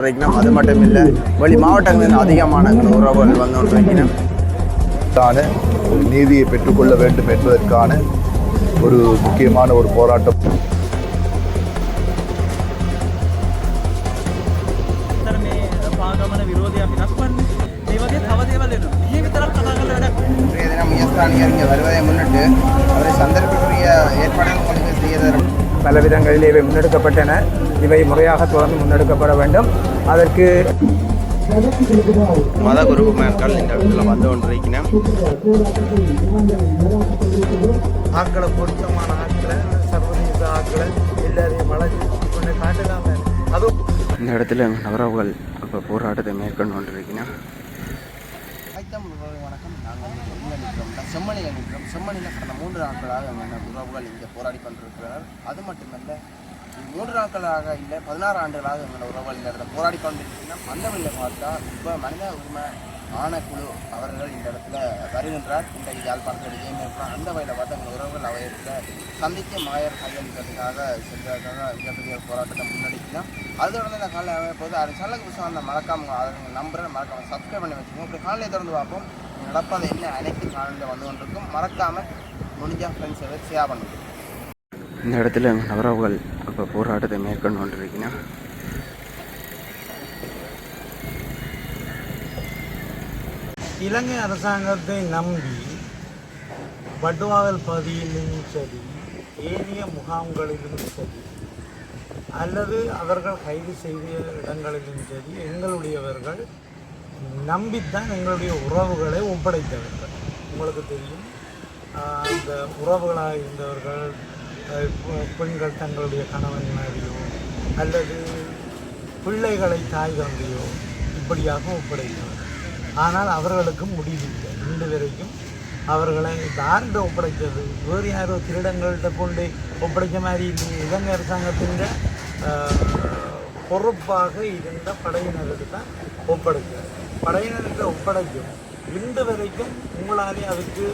இன்றைக்கினும் அது மட்டும் இல்லை வெளி மாவட்டங்களில் அதிகமான உறவுகள் வந்து இன்றைக்கினும் தான நீதியை பெற்றுக்கொள்ள வேண்டும் என்பதற்கான ஒரு முக்கியமான ஒரு போராட்டம். இங்கே வருவதை முன்னிட்டு அவரை சந்தர்ப்பக்குரிய ஏற்பாடுகள் முடிவு செய்ய பல விதங்களில் இவை முன்னெடுக்கப்பட்டன. இவை முறையாக தொடர்ந்து முன்னெடுக்கப்பட வேண்டும். அதற்கு மத குருமார்கள் இந்த இடத்துல வந்து கொண்டிருக்கிறோம் ஆக்களை பொருத்தமான ஆட்களை சர்வதேச ஆட்களை எல்லாரையும் வளர்ச்சி கொண்டு காட்டலாம் அதுவும் இந்த இடத்துல நவரவுகள் இப்போ போராட்டத்தை மேற்கொண்டு கொண்டிருக்கிறோம் வணக்கம். நாங்கள் வந்து எங்கே நிற்கிறோம்னா செம்மணியில் நிற்கிறோம் செம்மணியில் கடந்த மூன்று நாட்களாக எங்கள் உறவுகள் இங்கே போராடி கொண்டிருக்கிறார் அது மட்டுமல்ல மூன்று நாட்களாக இல்லை பதினாறு ஆண்டுகளாக எங்கள் உறவுகள் இந்த இடத்துல போராடி கொண்டிருக்கீங்கன்னா அந்த வழியில் பார்த்தா இப்போ மனித உரிமை ஆணைக்குழு அவர்கள் இந்த இடத்துல வருகின்றார். இந்த யாழ்ப்பாணத்தில் விஜயம் அந்த வகையில் பார்த்தா எங்கள் உறவுகள் அவை சந்திக்க சந்தித்து மாயர் கையளிக்கிறதுக்காக சென்றதுக்காக மிகப்பெரிய போராட்டத்தை முன்னெடுக்கலாம் அது தொடர்ந்து இந்த காலையில் அமைப்போது அது சல்லக்கு விஷயம் அந்த மறக்காம அதை நீங்கள் நம்புறேன் மறக்காம சப்ஸ்கிரைப் பண்ணி வச்சுக்கோங்க. இப்படி காலையில் திறந்து பார்ப்போம். நடப்பதை என்ன? அனைத்து காலையில் வந்து கொண்டிருக்கும். மறக்காமல் முடிஞ்சால் ஃப்ரெண்ட்ஸை ஷேர் பண்ணுங்கள் இந்த இடத்துல நவரவுகள் இப்போ போராட்டத்தை மேற்கொண்டு கொண்டிருக்கிறோம் இலங்கை அரசாங்கத்தை நம்பி வட்டுவாகல் பகுதியிலும் சரி ஏனைய முகாம்களிலும் சரி அல்லது அவர்கள் கைது செய்த இடங்களிலும் சரி எங்களுடையவர்கள் நம்பித்தான் எங்களுடைய உறவுகளை ஒப்படைத்தவர்கள். உங்களுக்கு தெரியும் அந்த உறவுகளாக இருந்தவர்கள் பெண்கள் தங்களுடைய கணவன் மாதிரியோ அல்லது பிள்ளைகளை தாய் தந்தையோ இப்படியாக ஒப்படைத்தவர் ஆனால் அவர்களுக்கும் முடிவில்லை. இன்று வரைக்கும் அவர்களை யார்கிட்ட ஒப்படைத்தது வேறு யாரோ திருடங்கள்கிட்ட கொண்டு ஒப்படைக்க மாதிரி இல்லையே இலங்கை அரசாங்கத்தின் பொறுப்பாக இருந்த படையினருக்கு தான் ஒப்படைத்தார் படையினருக்கு ஒப்படைக்கும். இன்று வரைக்கும் உங்களாலே அதுக்கு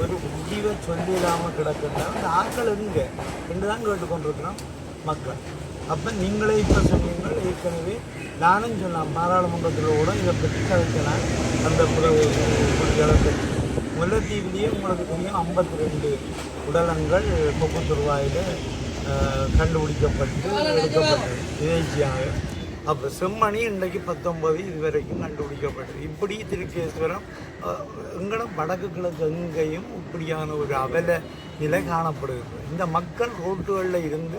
ஒரு முடிவை சொல்லிடாமல் கிடக்கின்ற அந்த ஆட்கள் எங்க? என்று தான் கேட்டுக்கொண்டிருக்கிறோம் மக்கள். அப்போ நீங்களே இப்போ சொன்னீங்கள் ஏற்கனவே நானும் சொன்னேன் பாராளுமன்றத்தில் கூட இதை பற்றி கதைக்கலாம் அந்த புலிகளை பற்றி முல்லைத்தீவிலேயே உங்களுக்கு தெரியும் ஐம்பத்தி ரெண்டு உடலங்கள் முப்பத்துருவாயில் கண்டுபிடிக்கப்பட்டு எடுக்கப்பட்டது. விதேசியாக அப்போ செம்மணி இன்றைக்கு பத்தொம்பது இது வரைக்கும் கண்டுபிடிக்கப்பட்டது. இப்படி திருக்கேஸ்வரம் எங்களும் வடக்கு கிழக்கு எங்கேயும் இப்படியான ஒரு அவல நிலை காணப்படுகிறது. இந்த மக்கள் ரோட்டுகளில் இருந்து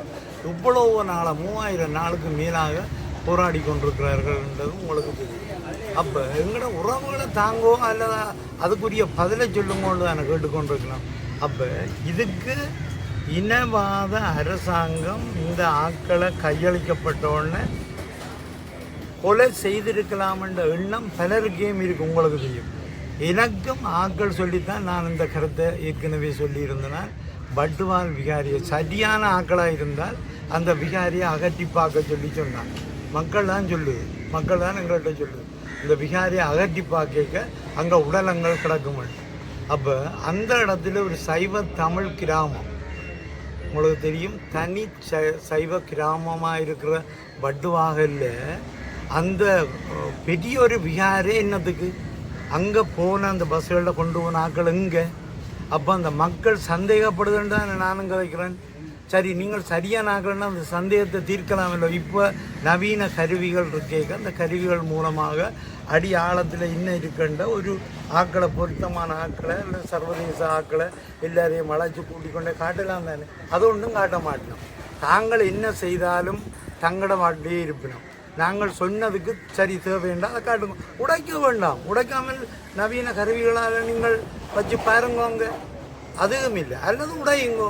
இவ்வளவு நாளாக மூவாயிரம் நாளுக்கு மேலாக போராடி கொண்டிருக்கிறார்கள் என்றதும் உங்களுக்கு தெரியும். அப்போ எங்களோட உறவுகளை தாங்கோ அல்லது அதுக்குரிய பதிலை சொல்லுங்கன்னு நான் கேட்டுக்கொண்டிருக்கலாம் அப்போ இதுக்கு இனவாத அரசாங்கம் இந்த ஆட்களை கையளிக்கப்பட்ட உடனே கொலை செய்திருக்கலாம் என்ற எண்ணம் பலருக்கேயும் இருக்கு உங்களுக்கு தெரியும். எனக்கும் ஆக்கள் சொல்லித்தான் நான் இந்த கருத்தை ஏற்கனவே சொல்லியிருந்தனால் பட்டுவால் விகாரியை சரியான ஆக்களாக இருந்தால் அந்த விகாரியை அகற்றி பார்க்க சொல்லி சொன்னான் மக்கள் தான் சொல்லுது. மக்கள் தான் எங்கள்கிட்ட சொல்லுது. இந்த விகாரியை அகற்றி பார்க்க அங்கே உடலங்கள் கிடக்கும் அப்போ அந்த இடத்துல ஒரு சைவ தமிழ் கிராமம். உங்களுக்கு தெரியும் தனி சைவ கிராமமாக இருக்கிற வட்டுவாகல்ல அந்த பெரிய ஒரு விகாரே என்னத்துக்கு அங்கே போன அந்த பஸ்களில் கொண்டு போன ஆட்கள் எங்கே? அப்போ அந்த மக்கள் சந்தேகப்படுதுன்னு தான் நானும் கதைக்கிறேன். சரி நீங்கள் சரியான ஆக்கள்னா அந்த சந்தேகத்தை தீர்க்கலாம் இல்லை? இப்போ நவீன கருவிகள் இருக்கேக்க அந்த கருவிகள் மூலமாக அடி ஆழத்தில் இன்னும் இருக்கின்ற ஒரு ஆக்களை பொருத்தமான ஆக்களை இல்லை சர்வதேச ஆக்களை எல்லாரையும் வளைச்சு கூட்டிக் கொண்டே காட்டலாம் தானே? அது ஒன்றும் காட்ட மாட்டோம். தாங்கள் என்ன செய்தாலும் தங்கட மாட்டிலே இருப்பினோம். நாங்கள் சொன்னதுக்கு சரி தேவைண்டா அதை காட்டுங்க. உடைக்க வேண்டாம். உடைக்காமல் நவீன கருவிகளால் நீங்கள் வச்சு பாருங்கோங்க அதுவும் இல்லை. அல்லது உடையுங்கோ.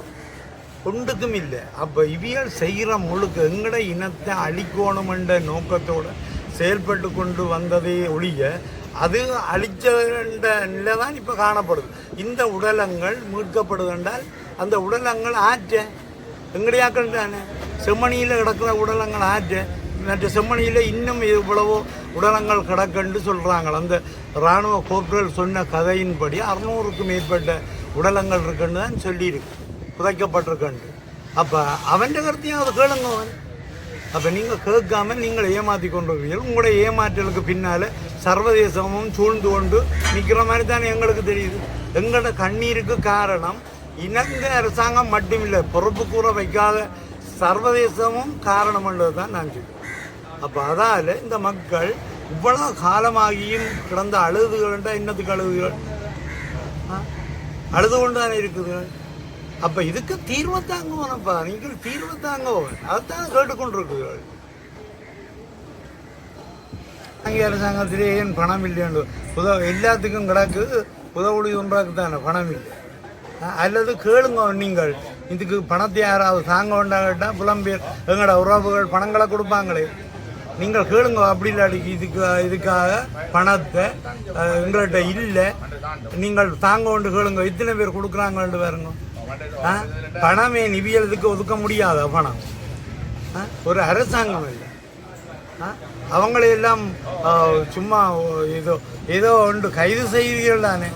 ஒன்றுக்கும் இல்லை. அப்போ இவியல் செய்கிற முழுக்க எங்கட இனத்தை அழிக்கணுமென்ற நோக்கத்தோடு செயல்பட்டு கொண்டு வந்ததே ஒழிய அது அழிச்ச நிலை தான் இப்போ காணப்படுது. இந்த உடலங்கள் மீட்கப்படுதுன்றால் அந்த உடலங்கள் ஆற்ற. எங்கடையாக்கள் தானே? செம்மணியில் கிடக்கிற உடலங்கள் ஆற்ற. நேற்று செம்மணியில் இன்னும் இவ்வளவோ உடலங்கள் கிடக்குன்னு சொல்கிறாங்க அந்த இராணுவ கோப்ரல் சொன்ன கதையின்படி அறுநூறுக்கும் மேற்பட்ட உடலங்கள் இருக்குன்னு தான் சொல்லியிருக்கு. புதைக்கப்பட்டிருக்கண்டு அப்போ அவன் கருத்தையும் அதை கேளுங்க அவன். அப்போ நீங்கள் கேட்காம நீங்கள் ஏமாற்றி கொண்டிருக்கிறீர்கள். உங்களுடைய ஏமாற்றலுக்கு பின்னால் சர்வதேசமும் சூழ்ந்து கொண்டு நிற்கிற மாதிரி தானே எங்களுக்கு தெரியுது. எங்களோட கண்ணீருக்கு காரணம் இலங்கை அரசாங்கம் மட்டுமில்லை பொறுப்பு கூற வைக்காத சர்வதேசமும் காரணம்ன்றது தான் நான் சொல்லுவேன் அப்போ அதால் இந்த மக்கள் இவ்வளோ காலமாகியும் கிடந்த அழுதுகள்ன்றா என்னத்துக்கு அழுதுகள். அழுது கொண்டு தானே இருக்குது. அப்போ இதுக்கு தீர்வு தாங்குவோனப்பா நீங்கள் தீர்வு தாங்குவோம். அதைத்தான் கேட்டுக்கொண்டிருக்குகள் அங்கே அரசாங்கத்திலே ஏன் பணம் இல்லைன்னு உதவ எல்லாத்துக்கும் கிடக்கு. உதவுடி ஒன்றாக்கு தானே பணம் இல்லை. அல்லது கேளுங்க நீங்கள். இதுக்கு பணத்தை யாராவது தாங்க வேண்டாம் கேட்டால் புலம்பெயர். எங்களோட உறவுகள் பணங்களை கொடுப்பாங்களே. நீங்கள் கேளுங்க அப்படி இல்லாட்டி இதுக்கு இதுக்காக பணத்தை எங்கள்கிட்ட இல்லை நீங்கள் தாங்க கொண்டு கேளுங்க எத்தனை பேர் கொடுக்குறாங்கன்ட்டு பாருங்க ஆ? பணமே நிவியலுக்கு ஒதுக்க முடியாத பணம் ஆ? ஒரு அரசாங்கம் இல்லை ஆ? அவங்களையெல்லாம் சும்மா ஏதோ ஏதோ ஒன்று கைது செய்தீர்கள் தானே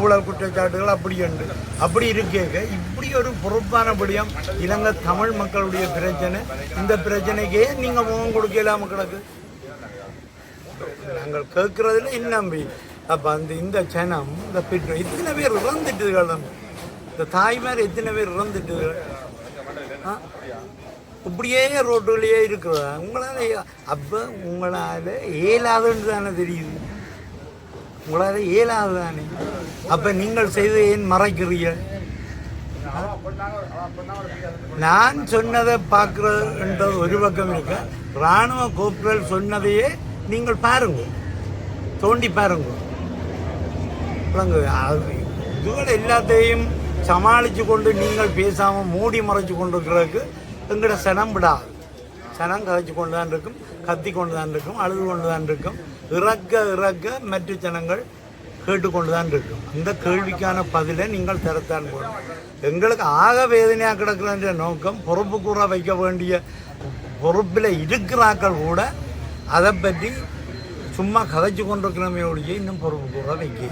ஊழல் குற்றச்சாட்டுகள் அப்படி உண்டு. அப்படி இருக்க இப்படி ஒரு பொறுப்பானபடியும் இலங்கை தமிழ் மக்களுடைய பிரச்சனை. இந்த பிரச்சனைக்கே நீங்கள் முகம் கொடுக்கல கிடக்கு. நாங்கள் கேட்கறதுல இன்னம்பி அப்போ அந்த இந்த சனம் இந்த பெற்றோர் இத்தனை பேர் இறந்துட்டுகள் நம்ம இந்த தாய்மார் எத்தனை பேர் இறந்துட்டுகள் இப்படியே ரோட்டுகளையே இருக்கிறதா உங்களால் அப்போ உங்களால் இயலாதுன்னு தானே தெரியுது. உங்களால் இயலாது தானே? அப்போ நீங்கள் செய்து ஏன் மறைக்கிறீர்கள் நான் சொன்னதை பார்க்குறன்ற ஒரு பக்கம் இருக்க. இராணுவ கோப்புகள் சொன்னதையே நீங்கள் பாருங்க. தோண்டி பாருங்க. இதுகள் எல்லாத்தையும் சமாளித்து கொண்டு நீங்கள் பேசாமல் மூடி மறைச்சு கொண்டு இருக்கிறதுக்கு எங்களோட சனம் விடாது. சனம் கதைச்சு கொண்டு தான் இருக்கும் கத்தி கொண்டு தான் இருக்கும் அழுது கொண்டு தான் இருக்கும். இறக்க இறக்க மற்ற ஜனங்கள் கேட்டுக்கொண்டு தான் இருக்கும். அந்த கேள்விக்கான பதிலை நீங்கள் தரத்தான் போகணும். எங்களுக்கு ஆக வேதனையாக கிடக்குறன்ற நோக்கம் பொறுப்பு கூற வைக்க வேண்டிய பொறுப்பில் இருக்கிறாக்கள் கூட அதை பற்றி சும்மா கதைச்சு கொண்டிருக்கிறமே ஒழிய இன்னும் பொறுப்பு கூற வைக்க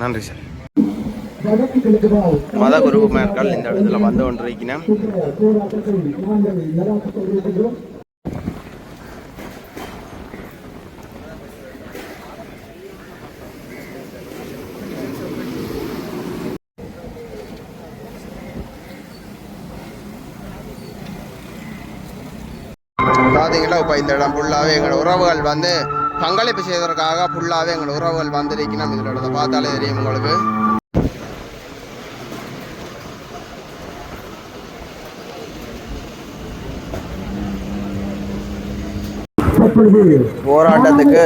நன்றி சார். மத குருமார்கள் இந்த இடத்துல வந்து கொண்டிருக்கிறேன் பார்த்தீங்களா இப்போ இந்த இடம் ஃபுல்லாகவே எங்கள் உறவுகள் வந்து பங்களிப்பு செய்வதற்காக ஃபுல்லாகவே எங்கள் உறவுகள் வந்திருக்கணும் இதில் இடத்தை பார்த்தாலே தெரியும் உங்களுக்கு. போராட்டத்துக்கு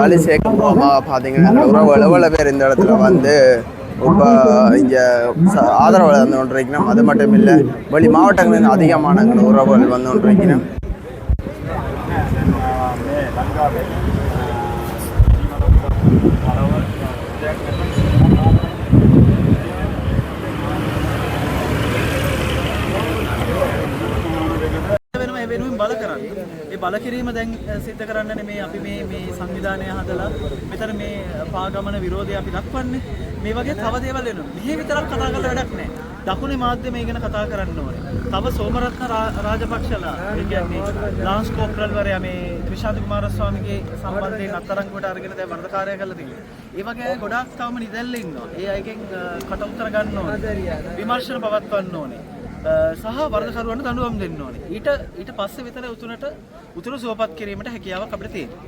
வலி சேர்க்கமாக பார்த்தீங்கன்னா எவ்வளோ பேர் இந்த இடத்துல வந்து இப்போ இங்கே ஆதரவு வந்து கொண்டிருக்கணும். அது மட்டும் இல்லை வெளி மாவட்டங்களில் அதிகமான உறவுகள் வந்து கொண்டிருக்கணும். බල කරන්න. ඒ බල කිරීම දැන් අ, සිද්ධ කරන්න මේ අපි මේ මේ සංවිධානය හදලා මෙතන මේ පාගමන විරෝධය අපි දක්වන්නේ. මේ වගේ තව දේවල් වෙනවා. මෙහෙ විතරක් කතා කරලා වැඩක් නැහැ. දකුණේ මාධ්‍ය මේ ගැන කතා කරන්න ඕනේ. තව සෝමරත්න රා- රාජපක්ෂලා ඒ කියන්නේ ලාන්ස් කෝප්‍රල්වරයා මේ ත්‍රිශාන්ත කුමාරස්වාමීගේ සම්බන්ධයෙන් අත්අඩංගුවට අරගෙන දැන් වරදකාරය කරලා තියෙනවා. ඒ වගේ අය ගොඩාක් තවම නිදැල්ල ඉන්නවා. ඒ අයගෙන් අ, කට උතර ගන්න ඕනේ. විමර්ශන පවත්වන්න ඕනේ. සහ වර්ධකරුවන්ට දඩුවම් දෙන්න ඕනේ. ඊට ඊට පස්සේ විතර උතුරට උතුරු සුවපත් කිරීමට හැකියාවක් අපිට තියෙනවා.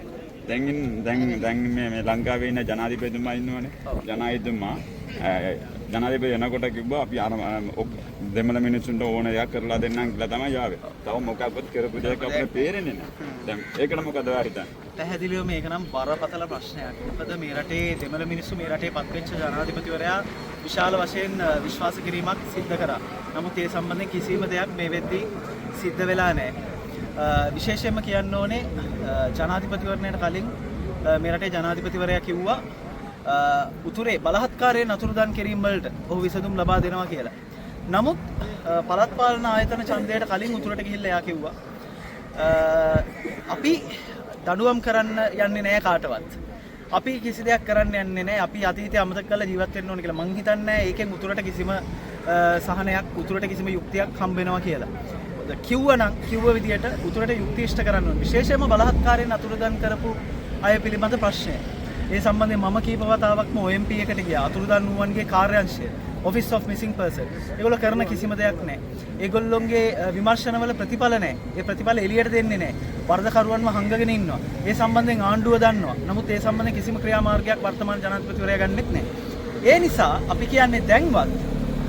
දැන් දැන් දැන් මේ මේ ලංකාවේ ඉන්න ජනාධිපතිතුමා ඉන්නවනේ ජනාධිපතිතුමා ජනාධිපති එනකොට කිව්වා අපි දෙමළ මිනිස්සුන්ට ඕන දෙයක් කරලා දෙන්නම් කියලා තමයි ආවේ. තව මොකක්වත් කරපු දෙයක් අපිට පේරෙන්නේ නැහැ. දැන් ඒකට මොකද ඔයා හිතන්නේ? පැහැදිලිව මේක නම් බරපතල ප්‍රශ්නයක්. මොකද මේ රටේ දෙමළ මිනිස්සු මේ රටේ පත්වෙච්ච ජනාධිපතිවරයා විශාල වශයෙන් විශ්වාස කිරීමක් සිද්ධ කරා. නමුත් ඒ සම්බන්ධයෙන් කිසිම දෙයක් මේ වෙද්දී සිද්ධ වෙලා නැහැ. විශේෂයෙන්ම කියන්න ඕනේ ජනාධිපතිවරණයට කලින් මේ රටේ ජනාධිපතිවරයා කිව්වා උතුරේ බලහත්කාරයෙන් අතුරුදන් කිරීම වලට ඔහු විසඳුම් ලබා දෙනවා කියලා. නමුත් අ, පළාත් පාලන ආයතන ඡන්දයට කලින් උතුරට ගිහිල්ලා එයා කිව්වා අ, අපි දඩුවම් කරන්න යන්නේ නෑ කාටවත්. අපි කිසි දෙයක් කරන්න යන්නේ නෑ අපි අතීතය අමතක කරලා ජීවත් වෙන්න ඕන කියලා. මං හිතන්නේ ඒකෙන් උතුරට කිසිම අ, සහනයක් උතුරට කිසිම යුක්තියක් හම්බ වෙනවා කියලා. කිව්වනම් කිව්ව විදියට උතුරට යුක්තිෂ්ට කරන්න ඕනේ. විශේෂයෙන්ම බලහත්කාරයෙන් අතුරුදන් කරපු අය පිළිබඳ ප්‍රශ්නය. ඒ සම්බන්ධයෙන් මම කීප වතාවක්ම OMP එකට ගියා. අතුරුදන් වූවන්ගේ කාර්යාංශය. Office of Missing Person. ඒගොල්ලෝ කරන කිසිම දෙයක් නැහැ. ඒගොල්ලොන්ගේ අ, විමර්ශනවල ප්‍රතිඵල නැහැ. ඒ ප්‍රතිඵල එළියට දෙන්නේ නැහැ. වරදකරුවන්ව හංගගෙන ඉන්නවා. ඒ සම්බන්ධයෙන් ආණ්ඩුව දන්නවා. නමුත් ඒ සම්බන්ධයෙන් කිසිම ක්‍රියාමාර්ගයක් වර්තමාන ජනාධිපතිවරයා ගන්නෙත් නැහැ. ඒ නිසා අපි කියන්නේ දැන්වත්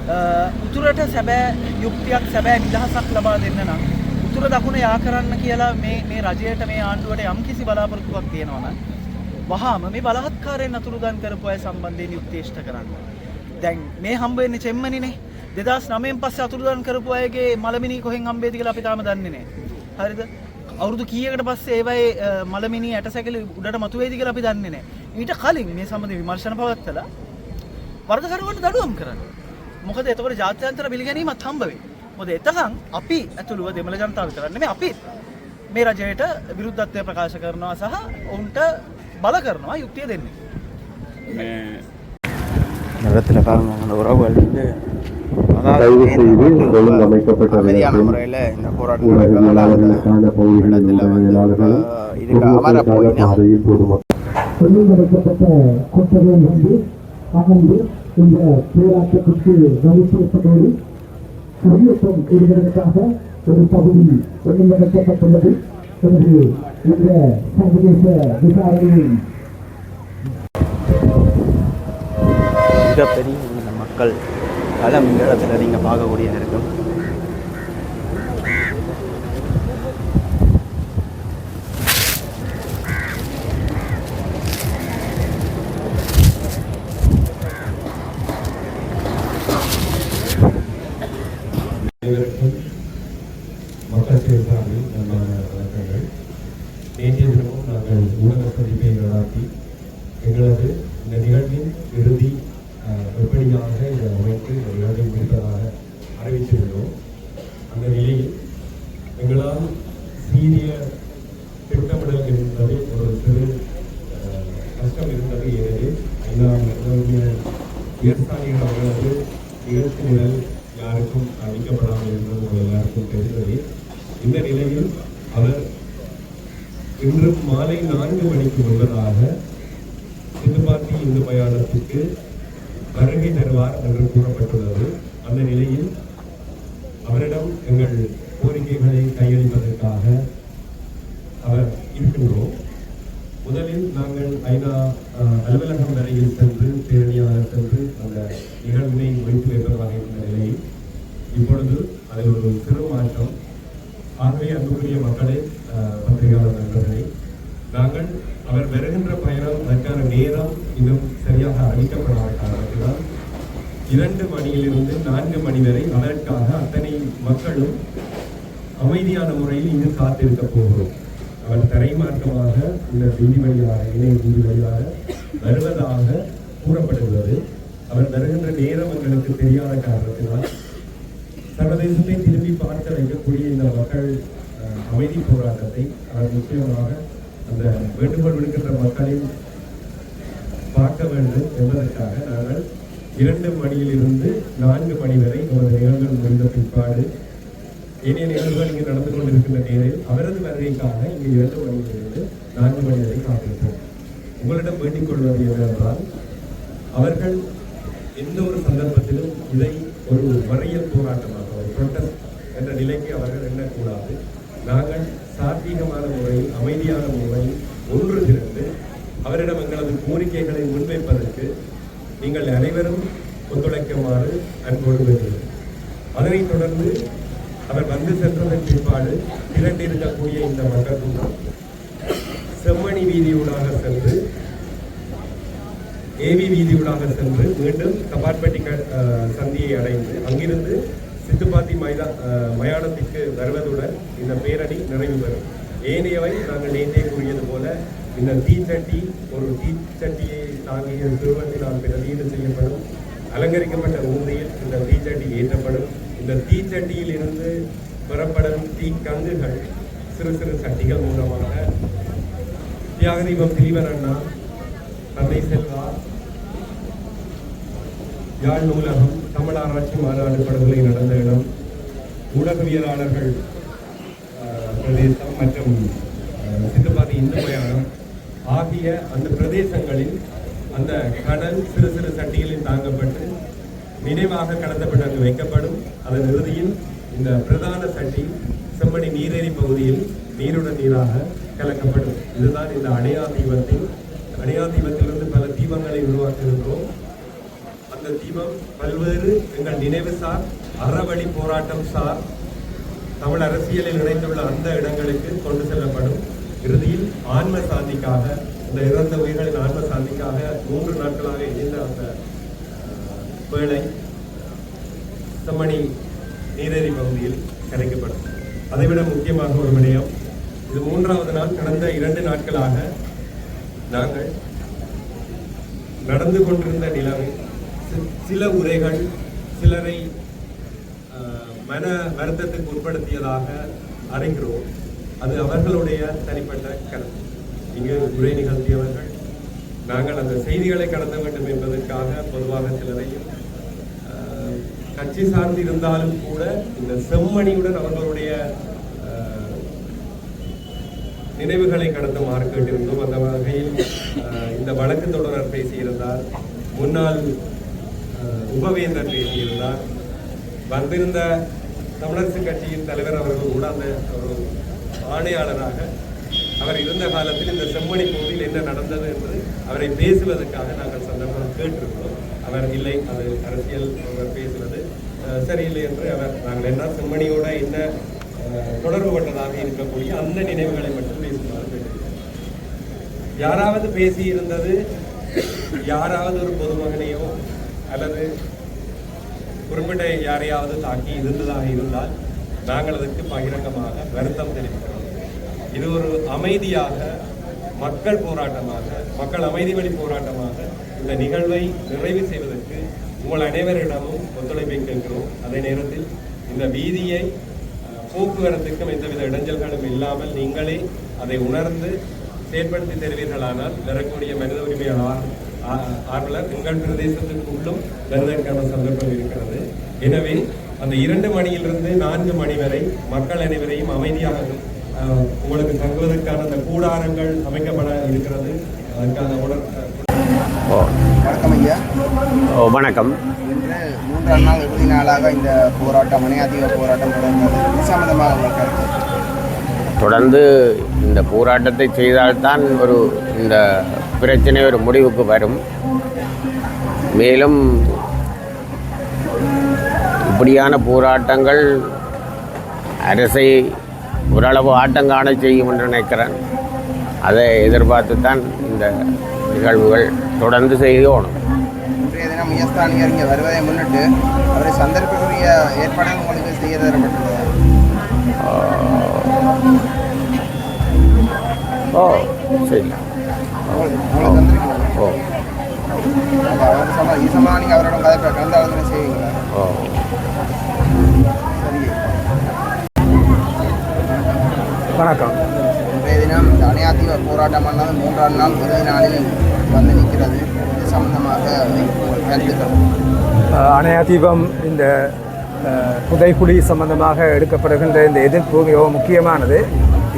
අ, උතුරට සැබෑ යුක්තියක් සැබෑ නිදහසක් ලබා දෙන්න නම් උතුර දකුණ යා කරන්න කියලා මේ මේ රජයට මේ ආණ්ඩුවට යම් කිසි බලාපොරොත්තුවක් තියෙනවා නම් වහාම මේ බලහත්කාරයෙන් අතුරුදන් කරපු අය සම්බන්ධයෙන් යුක්තිෂ්ට කරන්න. දැන් මේ හම්බ වෙන්නේ චෙම්මනිනේ. 2009න් පස්සේ අතුරුදන් කරපු අයගේ මලමිනි කොහෙන් හම්බෙයිද කියලා අපි තාම දන්නේ නැහැ. හරිද? අවුරුදු කීයකට පස්සේ ඒවයේ අ, මලමිනි ඇටසැකිලි උඩට මතුවේද කියලා අපි දන්නේ නැහැ. ඊට කලින් මේ සම්බන්ධ විමර්ශන පවත්වලා වර්ධකරුවන්ට දඩුවම් කරන්න. මොකද එතකොට ජාත්‍යන්තර පිළිගැනීමත් හම්බ වෙයි. මොකද එතකන් අපි ඇතුළුව දෙමළ ජනතාව විතරක් නෙමෙයි අපි මේ රජයට විරුද්ධත්වය ප්‍රකාශ කරනවා සහ ඔවුන්ට බල කරනවා යුක්තිය දෙන්නේ. මේ நிலத்தில் பாருங்க அந்த உறவுகள் வந்து அமைதியான முறையில் இந்த வந்து அகன்று இந்த பேராட்டத்திற்கு வலுப்படுத்ததோடு குடியேற்றம் பெறுவதற்காக ஒரு பகுதி ஒழுங்கமைக்கப்பட்டுள்ளது என்று இந்த சர்வதேச மிகப்பெரிய இந்த மக்கள் களம் இந்த நீங்கள் பார்க்கக்கூடியது இருக்கும் அனைவருக்கும் மக்கள் சேர்ந்தார்கள் நன்றான வணக்கங்கள் நேற்றைய தினமும் நாங்கள் ஊடக பதிப்பை நடாத்தி எங்களது இந்த நிகழ்வின் இறுதி அஹ், எப்படியாக இந்த அமைப்பு இந்த நிகழ்வை முடிப்பதாக அறிவித்திருந்தோம் அந்த நிலையில் எங்களால் சீரிய திட்டமிடல் என்பது கஷ்டம் இருந்தது ஏனெனில் ஐநா நிறுவன அவர்களது இழப்புகள் யாருக்கும் அளிக்கப்படாமல் இருந்தது உங்கள் எல்லாருக்கும் தெரிந்தது. இந்த நிலையில் அவர் இன்று மாலை நான்கு மணிக்கு முன்பதாக சிந்துபாத்தி இந்து மயானத்துக்கு வருகை தருவார் என்று கூறப்பட்டுள்ளது. அந்த நிலையில் அவரிடம் எங்கள் கோரிக்கைகளை கையளிப்பதற்காக அவர் இருக்கின்றோம். முதலில் நாங்கள் ஐநா அலுவலகம் வரையில் சென்று பேரணியாக சென்று அந்த நிகழ்வினை ஒழித்து வைப்பதாக இருந்த நிலையில் இப்பொழுது அதில் ஒரு சிறு மாற்றம் ஆகவே அன்புக்குரிய மக்களே பத்திரிகையாளர் நண்பர்களே நாங்கள் அவர் வருகின்ற பயணம் அதற்கான நேரம் இன்னும் சரியாக அறிவிக்கப்படாத காரணத்தினால் இரண்டு மணியிலிருந்து நான்கு மணி வரை அதற்காக அத்தனை மக்களும் அமைதியான முறையில் இங்கு காத்திருக்க போகிறோம். அவர் தரைமாற்றமாக இந்த வீதி வழியாக இணைய வீதி வழியாக வருவதாக கூறப்பட்டுள்ளது. அவர் வருகின்ற நேரம் எங்களுக்கு தெரியாத காரணத்தினால் சர்வதேசத்தை திரும்பி பார்க்க வைக்கக்கூடிய இந்த மக்கள் அஹ், அமைதி போராட்டத்தை அவர் முக்கியமாக அந்த வேண்டுகோள் விடுக்கின்ற மக்களின் பார்க்க வேண்டும் என்பதற்காக நாங்கள் இரண்டு மணியிலிருந்து நான்கு மணி வரை நமது நிகழ்வுகள் முடிந்த பிற்பாடு இனிய நிகழ்வுகள் இங்கு நடந்து கொண்டிருக்கின்ற நேரில் அவரது வருகைக்காக இங்கு இரண்டு மணியிலிருந்து நான்கு மணி வரை காத்திருப்போம். உங்களிடம் வேண்டிக் கொள்வது என்னவென்றால் அவர்கள் எந்த ஒரு சந்தர்ப்பத்திலும் இதை ஒரு மறியல் போராட்டமாக ஒரு protest என்ற நிலைக்கு அவர்கள் எண்ணக்கூடாது. நாங்கள் சாத்வீகமான முறையில் அமைதியான முறையில் ஒன்று திரண்டு அவரிடம் எங்களது கோரிக்கைகளை முன்வைப்பதற்கு நீங்கள் அனைவரும் ஒத்துழைக்குமாறு அன்போடு வேண்டுகிறேன் அதனைத் தொடர்ந்து அவர் வந்து சென்றதன் பிற்பாடு திரண்டிருக்கக்கூடிய இந்த மக்கள் கூட்டம் செம்மணி வீதியூடாக சென்று ஏவி வீதியூடாக சென்று மீண்டும் கபார்பட்டி சந்தியை அடைந்து அங்கிருந்து சித்துப்பாத்தி மைதா அஹ் மயானத்திற்கு வருவதுடன் இந்த பேரணி நிறைவு பெறும். ஏனையவை நாங்கள் நேற்றே கூறியது போல இந்த தீச்சட்டி ஒரு தீச்சட்டியை தாங்கிய சிறுவத்தினால் பிரதீடு செய்யப்படும் அலங்கரிக்கப்பட்ட ஊந்தியில் இந்த தீச்சட்டி ஏற்றப்படும். இந்த தீச்சட்டியில் இருந்து பெறப்படும் தீக்கங்குகள் சிறு சிறு சட்டிகள் மூலமாக தியாகதீபம் திலீபன் அண்ணா தந்தை செல்வா யாழ் நூலகம் தமிழ் ஆராய்ச்சி மாநாடு படுகொலை நடந்த இடம் ஊடகவியலாளர்கள் பிரதேசம் மற்றும் சித்தப்பாதி இந்து மயானம் ஆகிய அந்த பிரதேசங்களில் அந்த கடல் சிறு சிறு சட்டிகளில் தாங்கப்பட்டு நினைவாக கடத்தப்பட்டு அங்கு வைக்கப்படும். அதன் இறுதியில் இந்த பிரதான சட்டி செம்மணி நீரேரி பகுதியில் நீருடன் நீராக கலக்கப்படும். இதுதான் இந்த அணையா தீபத்தின் அணையா தீபத்திலிருந்து பல தீபங்களை உருவாக்குகின்றோம். அந்த தீபம் பல்வேறு எங்கள் நினைவு சார் அறவழி போராட்டம் சார் தமிழ் அரசியலில் இணைந்துள்ள அந்த இடங்களுக்கு கொண்டு செல்லப்படும். இறுதியில் ஆன்ம சாந்திக்காக இந்த இறந்த உயிர்களின் ஆன்ம சாந்திக்காக மூன்று நாட்களாக இணைந்த அந்த வேளை செம்மணி நீரேரி பகுதியில் கரைக்கப்படும். அதைவிட முக்கியமாக ஒரு விடயம் இது மூன்றாவது நாள் கடந்த இரண்டு நாட்களாக நாங்கள் நடந்து கொண்டிருந்த நிலைமை சில உரைகள் சிலரை மன வருத்தத்துக்கு உட்படுத்தியதாக அறிகிறோம். அது அவர்களுடைய தனிப்பட்ட கருத்து. இங்கு உரை நிகழ்த்தியவர்கள் நாங்கள் அந்த செய்திகளை கடத்த வேண்டும் என்பதற்காக பொதுவாக சிலரையும் கட்சி சார்ந்து இருந்தாலும் கூட இந்த செம்மணியுடன் அவர்களுடைய ஆஹ், நினைவுகளை கடத்துமாறு கேட்டிருந்தோம் அந்த வகையில் இந்த வழக்கு தொடரர் பேசியிருந்தார். முன்னாள் உபவேந்தர் பேசியிருந்தார். வந்திருந்த தமிழரசு கட்சியின் தலைவர் அவர்கள் கூட அந்த ஒரு ஆணையாளராக அவர் இருந்த காலத்தில் இந்த செம்மணி பகுதியில் என்ன நடந்தது என்று அவரை பேசுவதற்காக நாங்கள் சந்தர்ப்பம் கேட்டிருந்தோம் அவர் இல்லை அது அரசியல் அவர் பேசுவது. சரியில்லை என்று அவர் நாங்கள் என்ன செம்மணியோட என்ன தொடர்பு கொண்டதாக இருக்கக்கூடிய அந்த நினைவுகளை மட்டும் பேசுமாறு யாராவது பேசி இருந்தது யாராவது ஒரு பொதுமகனையோ அல்லது குறிப்பிட்ட யாரையாவது தாக்கி இருந்ததாக இருந்தால் நாங்கள் அதற்கு பகிரங்கமாக வருத்தம் தெரிவிக்கிறோம். இது ஒரு அமைதியாக மக்கள் போராட்டமாக மக்கள் அமைதி வழி போராட்டமாக இந்த நிகழ்வை நிறைவு செய்வதற்கு உங்கள் அனைவரிடமும் ஒத்துழைப்பை கேட்கிறோம். அதே நேரத்தில் இந்த வீதியை போக்குவரத்துக்கும் எந்தவித இடைஞ்சல்களும் இல்லாமல் நீங்களே அதை உணர்ந்து செயற்படுத்தி தருவீர்களானால் வரக்கூடிய மனித உரிமை ஆர்வலர் உங்கள் பிரதேசத்திற்குள்ளும் வருவதற்கான சந்தர்ப்பம் இருக்கிறது. எனவே அந்த இரண்டு மணியிலிருந்து நான்கு மணி வரை மக்கள் அனைவரையும் அமைதியாக உங்களுக்கு தங்குவதற்கான அந்த கூடாரங்கள் அமைக்கப்பட இருக்கிறது. அதற்கான உணர் வணக்கம் ஐயா ஓ வணக்கம். இன்று மூன்றாம் நாள் இறுதி நாளாக இந்த போராட்டம் மனையாதீக போராட்டம் தொடர்ந்தது. சம்பந்தமாக தொடர்ந்து இந்த போராட்டத்தை செய்தால்தான் ஒரு இந்த பிரச்சனை ஒரு முடிவுக்கு வரும். மேலும் இப்படியான போராட்டங்கள் அரசை ஓரளவு ஆட்டங்காண செய்யும் என்று நினைக்கிறேன். அதை எதிர்பார்த்து தான் இந்த நிகழ்வுகள் தொடர்ந்து செய்யணும். இன்றைய தினம் உயர்ஸ்தானியர் இங்கே வருவதை முன்னிட்டு அவரை சந்தர்ப்பக்குரிய ஏற்பாடுகள் உங்களுக்கு செய்ய தரப்பட்டுள்ளதா? ஓ சரி. ஓ அவர் சம சம்பந்தமாக நீங்கள் அவரோட கதை கலந்து ஆலோசனை செய்வீங்களா? ஓ சரி. வணக்கம். இன்றைய தினம் இந்த அணையாத்தீவ போராட்டமானது மூன்றாம் நாள் இறுதி நாளில் வந்து நிற்கிறது. இது சம்பந்தமாக கருத்துக்கள் அணையா தீபம் இந்த புதைக்குடி சம்பந்தமாக எடுக்கப்படுகின்ற இந்த எதிர்ப்பு மிகவும் முக்கியமானது.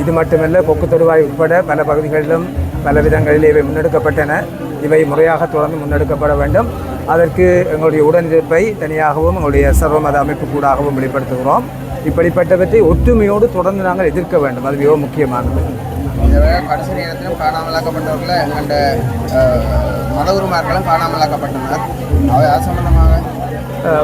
இது மட்டுமல்ல கொக்கு தொடுவாய் உட்பட பல பகுதிகளிலும் பல விதங்களில் இவை முன்னெடுக்கப்பட்டன. இவை முறையாக தொடர்ந்து முன்னெடுக்கப்பட வேண்டும். அதற்கு எங்களுடைய உடனிருப்பை தனியாகவும் எங்களுடைய சர்வமத அமைப்பு கூடாகவும் வெளிப்படுத்துகிறோம். இப்படிப்பட்டவற்றை ஒற்றுமையோடு தொடர்ந்து நாங்கள் எதிர்க்க வேண்டும். அது மிகவும் முக்கியமானது. கடைசி நேரத்திலும் காணாமலாக்கப்பட்டவர்களை எங்கள்கிட்ட மதகுருமார்களும் காணாமலாக்கப்பட்டனர். அவை சம்பந்தமாக?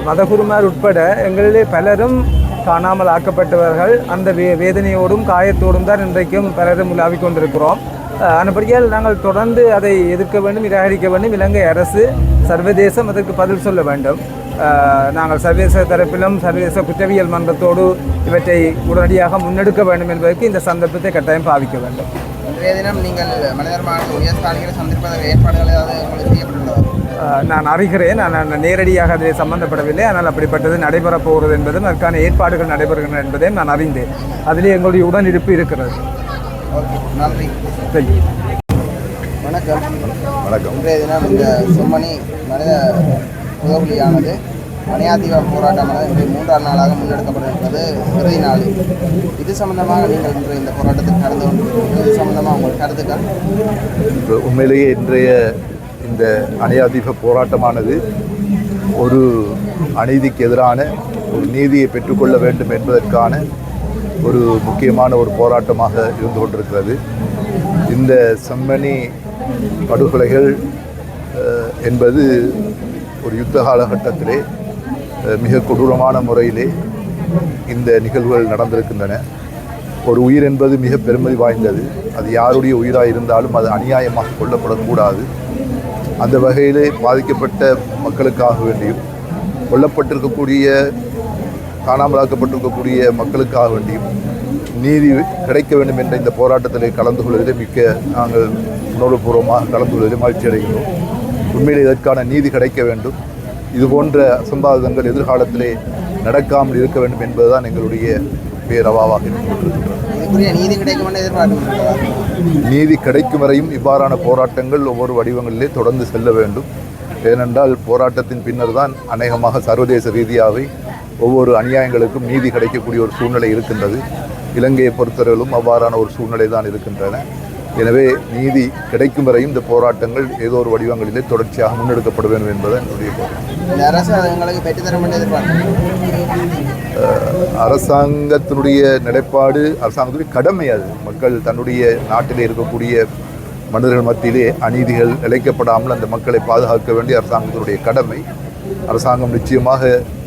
மதகுருமார் உட்பட எங்களிலே பலரும் காணாமல் ஆக்கப்பட்டவர்கள் அந்த வே வேதனையோடும் காயத்தோடும் தான் இன்றைக்கும் பலரும் உலாவிக் கொண்டிருக்கிறோம். அஹ் ஆனபடியால் நாங்கள் தொடர்ந்து அதை எதிர்க்க வேண்டும் நிராகரிக்க வேண்டும். இலங்கை அரசு சர்வதேசம் அதற்கு பதில் சொல்ல வேண்டும். நாங்கள் சர்வதேச தரப்பிலும் சர்வதேச குற்றவியல் மன்றத்தோடு இவற்றை உடனடியாக முன்னெடுக்க வேண்டும் என்பதற்கு இந்த சந்தர்ப்பத்தை கட்டாயம் பாவிக்க வேண்டும். இன்றைய தினம் நீங்கள் மனிதர் மாநில உயர்ஸ்தானிகளை சந்திப்பதற்கு ஏற்பாடுகள் ஏதாவது உங்களுக்கு செய்யப்பட்டுள்ளதா? நான் அறிகிறேன். நான் நேரடியாக அதில் சம்பந்தப்படவில்லை. ஆனால் அப்படிப்பட்டது நடைபெறப் போகிறது என்பதும் அதற்கான ஏற்பாடுகள் நடைபெறுகின்றன என்பதையும் நான் அறிந்தேன். அதிலே எங்களுடைய உடனிருப்பு இருக்கிறது. நன்றி. வணக்கம். வணக்கம். இன்றைய தினம் இந்த செம்மணி மனித புதவுலியானது அணையாதீவ போராட்டமானது இன்றைய மூன்றாம் நாளாக முன்னெடுக்கப்பட்டிருப்பது இறுதி நாள். இது சம்பந்தமாக நீங்கள் இன்று இந்த போராட்டத்தில் நடந்து கொண்டிருக்கிறீர்கள். இது சம்பந்தமாக உங்கள் கருத்துக்கள்? இப்ப உண்மையிலேயே இன்றைய இந்த அணையாதீப போராட்டமானது ஒரு அநீதிக்கு எதிரான ஒரு நீதியை பெற்றுக்கொள்ள வேண்டும் என்பதற்கான ஒரு முக்கியமான ஒரு போராட்டமாக இருந்து கொண்டிருக்கிறது. இந்த செம்மணி படுகொலைகள் என்பது ஒரு யுத்த காலகட்டத்திலே மிக கொடூரமான முறையிலே இந்த நிகழ்வுகள் நடந்திருக்கின்றன. ஒரு உயிர் என்பது மிக பெருமதி வாய்ந்தது. அது யாருடைய உயிராக இருந்தாலும் அது அநியாயமாக கொல்லப்படக்கூடாது. அந்த வகையிலே பாதிக்கப்பட்ட மக்களுக்காக வேண்டியும் கொல்லப்பட்டிருக்கக்கூடிய காணாமலாக்கப்பட்டிருக்கக்கூடிய மக்களுக்காக வேண்டியும் நீதி கிடைக்க வேண்டும் என்ற இந்த போராட்டத்தில் கலந்து கொள்வதிலே மிக்க நாங்கள் உணர்வுபூர்வமாக கலந்து கொள்வதிலே மகிழ்ச்சி அடைகிறோம் உண்மையிலே இதற்கான நீதி கிடைக்க வேண்டும். இது போன்ற அசம்பாவிதங்கள் எதிர்காலத்திலே நடக்காமல் இருக்க வேண்டும் என்பதுதான் எங்களுடைய பேரவாவாக நீதி கிடைக்கும் வரையும் இவ்வாறான போராட்டங்கள் ஒவ்வொரு வடிவங்களிலே தொடர்ந்து செல்ல வேண்டும். ஏனென்றால் போராட்டத்தின் பின்னர் தான் அநேகமாக சர்வதேச ரீதியாகவே ஒவ்வொரு அநியாயங்களுக்கும் நீதி கிடைக்கக்கூடிய ஒரு சூழ்நிலை இருக்கின்றது. இலங்கையை பொறுத்தவரையிலும் அவ்வாறான ஒரு சூழ்நிலை தான் இருக்கின்றன. எனவே நீதி கிடைக்கும் வரையும் இந்த போராட்டங்கள் ஏதோ ஒரு வடிவங்களிலே தொடர்ச்சியாக முன்னெடுக்கப்பட வேண்டும் என்பது என்னுடைய அரசாங்கத்தினுடைய நிலைப்பாடு அரசாங்கத்துடைய கடமை அது. மக்கள் தன்னுடைய நாட்டிலே இருக்கக்கூடிய மனிதர்கள் மத்தியிலே அநீதிகள் இழைக்கப்படாமல் அந்த மக்களை பாதுகாக்க வேண்டிய அரசாங்கத்தினுடைய கடமை. அரசாங்கம் நிச்சயமாக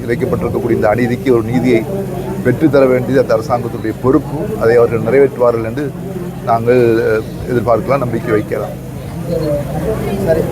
இழைக்கப்பட்டிருக்கக்கூடிய இந்த அநீதிக்கு ஒரு நீதியை பெற்றுத்தர வேண்டியது அந்த அரசாங்கத்தினுடைய பொறுப்பு. அதை அவர்கள் நிறைவேற்றுவார்கள் என்று நாங்கள் எதிர்பார்க்கலாம் நம்பிக்கை வைக்கலாம். சரி